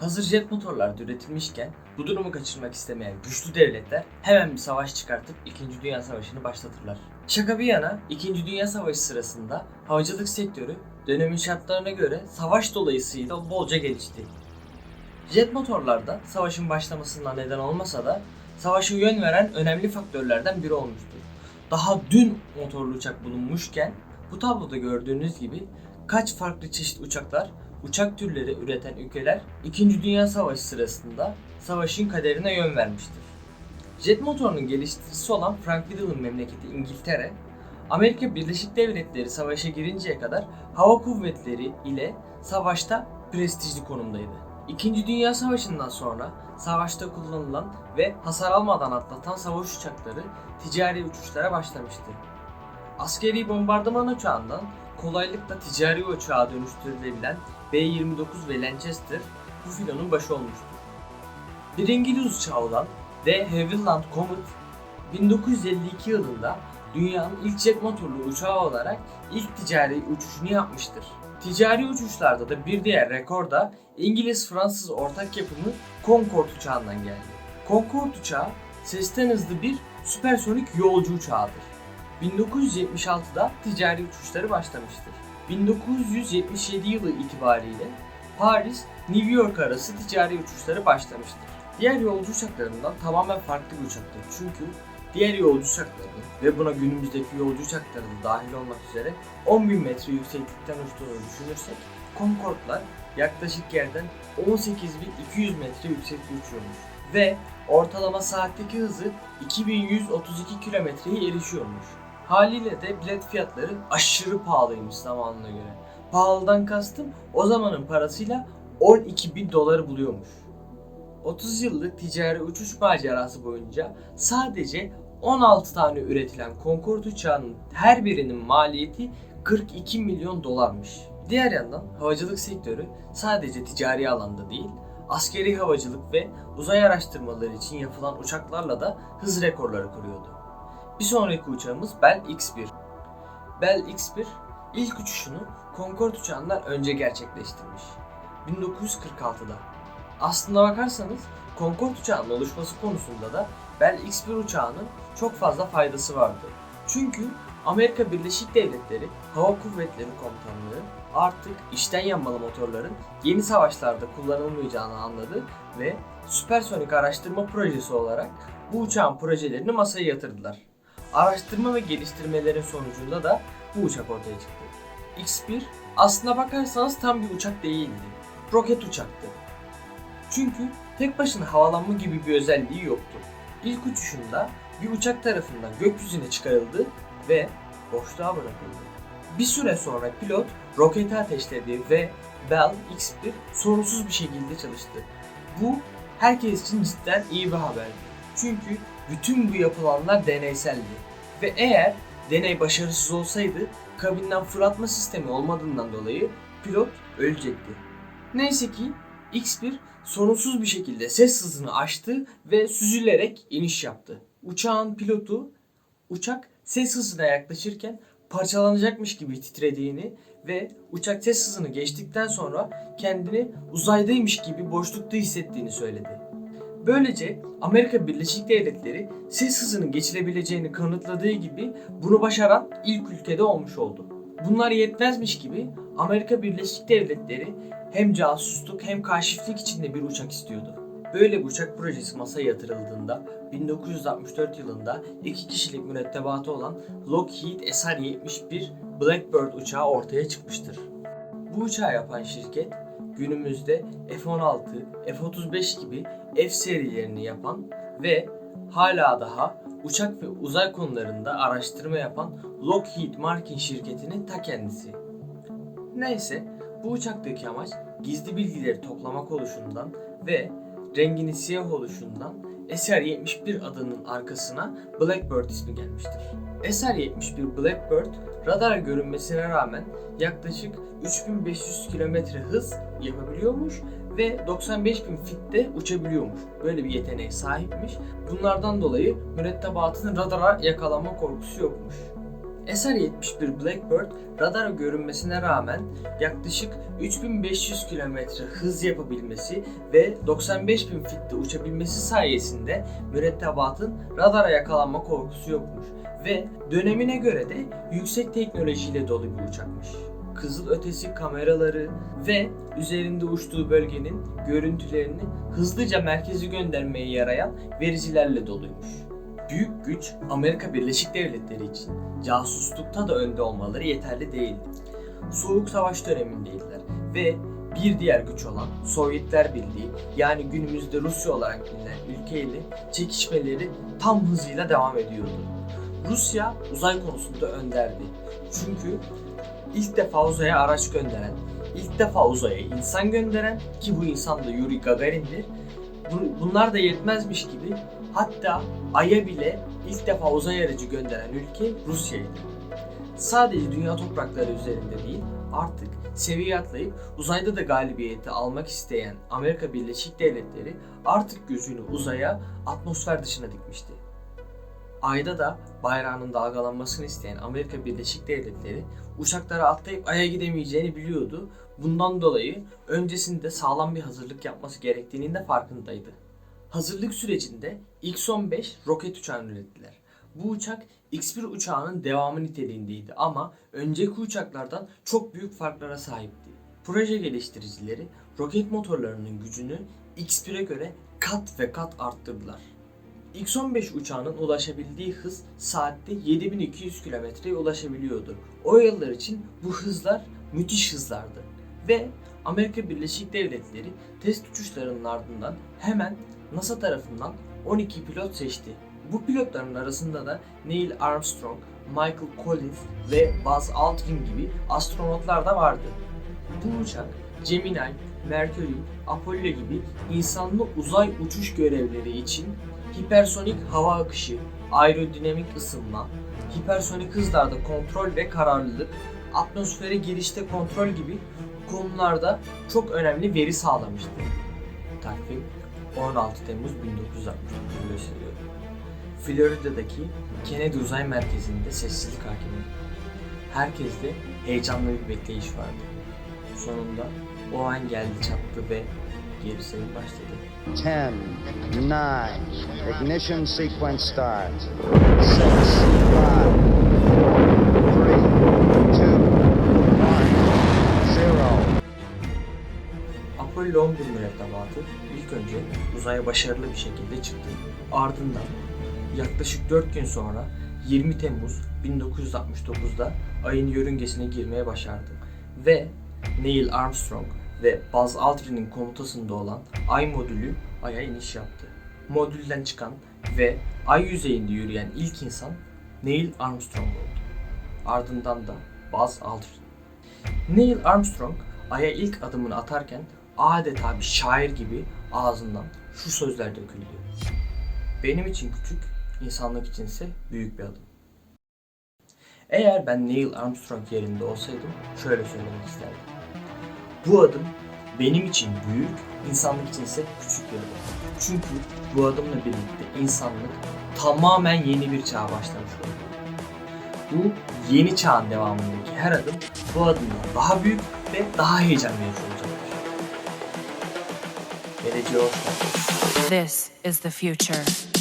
Hazır jet motorlar da üretilmişken bu durumu kaçırmak istemeyen güçlü devletler hemen bir savaş çıkartıp 2. Dünya Savaşı'nı başlatırlar. Şaka bir yana 2. Dünya Savaşı sırasında havacılık sektörü dönemin şartlarına göre savaş dolayısıyla bolca gelişti. Jet motorlar da savaşın başlamasına neden olmasa da savaşa yön veren önemli faktörlerden biri olmuştur. Daha dün motorlu uçak bulunmuşken bu tabloda gördüğünüz gibi kaç farklı çeşit uçaklar, uçak türleri üreten ülkeler 2. Dünya Savaşı sırasında savaşın kaderine yön vermiştir. Jet motorunun geliştiricisi olan Frank Whittle'ın memleketi İngiltere, Amerika Birleşik Devletleri savaşa girinceye kadar hava kuvvetleri ile savaşta prestijli konumdaydı. İkinci Dünya Savaşı'ndan sonra savaşta kullanılan ve hasar almadan atlatan savaş uçakları ticari uçuşlara başlamıştı. Askeri bombardıman uçağından kolaylıkla ticari uçağa dönüştürülebilen B-29 ve Lancaster bu filonun başı olmuştur. Bir İngiliz uçağı olan The Havilland Comet 1952 yılında dünyanın ilk jet motorlu uçağı olarak ilk ticari uçuşunu yapmıştır. Ticari uçuşlarda da bir diğer rekor da İngiliz-Fransız ortak yapımı Concorde uçağından geldi. Concorde uçağı sesten hızlı bir süpersonik yolcu uçağıdır. 1976'da ticari uçuşları başlamıştır. 1977 yılı itibariyle Paris, New York arası ticari uçuşları başlamıştır. Diğer yolcu uçaklarından tamamen farklı bir uçaktır. Çünkü diğer yolcu uçaklarının ve buna günümüzdeki yolcu uçakları da dahil olmak üzere 10.000 metre yükseklikten uçtuğunu düşünürsek Concorde'lar yaklaşık yerden 18.200 metre yüksekte uçuyormuş ve ortalama saatteki hızı 2132 kilometreye erişiyormuş. Haliyle de bilet fiyatları aşırı pahalıymış zamanına göre. Pahalıdan kastım o zamanın parasıyla 12 bin doları buluyormuş. 30 yıllık ticari uçuş macerası boyunca sadece 16 tane üretilen Concorde uçağının her birinin maliyeti 42 milyon dolarmış. Diğer yandan havacılık sektörü sadece ticari alanda değil, askeri havacılık ve uzay araştırmaları için yapılan uçaklarla da hız rekorları kırıyordu. Bir sonraki uçağımız Bell X-1. Bell X-1 ilk uçuşunu Concorde uçağından önce gerçekleştirmiş. 1946'da. Aslında bakarsanız Concorde uçağının oluşması konusunda da Bell X-1 uçağının çok fazla faydası vardı. Çünkü Amerika Birleşik Devletleri Hava Kuvvetleri Komutanlığı artık içten yanmalı motorların yeni savaşlarda kullanılmayacağını anladı ve süpersonik araştırma projesi olarak bu uçağın projelerini masaya yatırdılar. Araştırma ve geliştirmelerin sonucunda da bu uçak ortaya çıktı. X-1 aslına bakarsanız tam bir uçak değildi. Roket uçaktı. Çünkü tek başına havalanma gibi bir özelliği yoktu. İlk uçuşunda bir uçak tarafından gökyüzüne çıkarıldı ve boşluğa bırakıldı. Bir süre sonra pilot roketi ateşledi ve Bell X-1 sorunsuz bir şekilde çalıştı. Bu herkes için cidden iyi bir haberdi. Çünkü bütün bu yapılanlar deneyseldi. Ve eğer deney başarısız olsaydı kabinden fırlatma sistemi olmadığından dolayı pilot ölecekti. Neyse ki X-1 sorunsuz bir şekilde ses hızını aştı ve süzülerek iniş yaptı. Uçağın pilotu uçak ses hızına yaklaşırken parçalanacakmış gibi titrediğini ve uçak ses hızını geçtikten sonra kendini uzaydaymış gibi boşlukta hissettiğini söyledi. Böylece Amerika Birleşik Devletleri ses hızının geçilebileceğini kanıtladığı gibi bunu başaran ilk ülkede olmuş oldu. Bunlar yetmezmiş gibi Amerika Birleşik Devletleri hem casusluk hem kaşiflik içinde bir uçak istiyordu. Böyle bir uçak projesi masaya yatırıldığında 1964 yılında iki kişilik mürettebatı olan Lockheed SR-71 Blackbird uçağı ortaya çıkmıştır. Bu uçağı yapan şirket günümüzde F-16, F-35 gibi F serilerini yapan ve hala daha uçak ve uzay konularında araştırma yapan Lockheed Martin şirketinin ta kendisi. Neyse bu uçaktaki amaç gizli bilgileri toplamak oluşundan ve rengini siyah oluşundan SR-71 adının arkasına Blackbird ismi gelmiştir. SR-71 Blackbird radar görünmesine rağmen yaklaşık 3500 km hız yapabiliyormuş ve 95.000 fitte uçabiliyormuş. Böyle bir yeteneğe sahipmiş. Bunlardan dolayı mürettebatının radara yakalanma korkusu yokmuş. SR-71 Blackbird radara görünmesine rağmen yaklaşık 3500 km hız yapabilmesi ve 95.000 fitte uçabilmesi sayesinde mürettebatın radara yakalanma korkusu yokmuş ve dönemine göre de yüksek teknolojiyle dolu bir uçakmış. Kızıl ötesi kameraları ve üzerinde uçtuğu bölgenin görüntülerini hızlıca merkezi göndermeye yarayan vericilerle doluymuş. Büyük güç Amerika Birleşik Devletleri için casuslukta da önde olmaları yeterli değildi. Soğuk Savaş dönemindeydiler ve bir diğer güç olan Sovyetler Birliği yani günümüzde Rusya olarak bilinen ülkeyle çekişmeleri tam hızıyla devam ediyordu. Rusya uzay konusunda önderdi. Çünkü ilk defa uzaya araç gönderen, ilk defa uzaya insan gönderen ki bu insan da Yuri Gagarin'dir. Bu- Bunlar da yetmezmiş gibi hatta Ay'a bile ilk defa uzay aracı gönderen ülke Rusya'ydı. Sadece dünya toprakları üzerinde değil artık seviye atlayıp uzayda da galibiyeti almak isteyen Amerika Birleşik Devletleri artık gözünü uzaya atmosfer dışına dikmişti. Ayda da bayrağının dalgalanmasını isteyen Amerika Birleşik Devletleri uçaklara atlayıp Ay'a gidemeyeceğini biliyordu. Bundan dolayı öncesinde sağlam bir hazırlık yapması gerektiğinin de farkındaydı. Hazırlık sürecinde X-15 roket uçağını ürettiler. Bu uçak X-1 uçağının devamı niteliğindeydi ama önceki uçaklardan çok büyük farklara sahipti. Proje geliştiricileri roket motorlarının gücünü X-1'e göre kat ve kat arttırdılar. X-15 uçağının ulaşabildiği hız saatte 7200 kilometreye ulaşabiliyordu. O yıllar için bu hızlar müthiş hızlardı. Ve Amerika Birleşik Devletleri test uçuşlarının ardından hemen NASA tarafından 12 pilot seçti. Bu pilotların arasında da Neil Armstrong, Michael Collins ve Buzz Aldrin gibi astronotlar da vardı. Bu uçak Gemini, Mercury, Apollo gibi insanlı uzay uçuş görevleri için hipersonik hava akışı, aerodinamik ısınma, hipersonik hızlarda kontrol ve kararlılık, atmosfere girişte kontrol gibi konularda çok önemli veri sağlamıştı. Takvim 16 Temmuz 1969 gösteriyor. Florida'daki Kennedy Uzay Merkezi'nde sessizlik hakimdi. Herkeste heyecanlı bir bekleyiş vardı. Sonunda o an geldi çattı ve geri sayım başladı. 10, 9, ignition sequence start. 6, 5, 4, 3, 2, 1, 0. Apollo 11 mürettebatı ilk önce uzaya başarılı bir şekilde çıktı. Ardından yaklaşık 4 gün sonra 20 Temmuz 1969'da ayın yörüngesine girmeye başardı. Ve Neil Armstrong ve Buzz Aldrin'in komutasında olan Ay modülü Ay'a iniş yaptı. Modülden çıkan ve Ay yüzeyinde yürüyen ilk insan Neil Armstrong oldu. Ardından da Buzz Aldrin. Neil Armstrong Ay'a ilk adımını atarken adeta bir şair gibi ağzından şu sözler döküldü. Benim için küçük, insanlık içinse büyük bir adım. Eğer ben Neil Armstrong yerinde olsaydım şöyle söylemek isterdim. Bu adım benim için büyük, insanlık içinse küçük bir adım. Çünkü bu adımla birlikte insanlık tamamen yeni bir çağa başlamış oldu. Bu yeni çağın devamındaki her adım bu adımdan daha büyük ve daha heyecan verici olacaktır. Geleceğe hoş geldiniz. This is the future.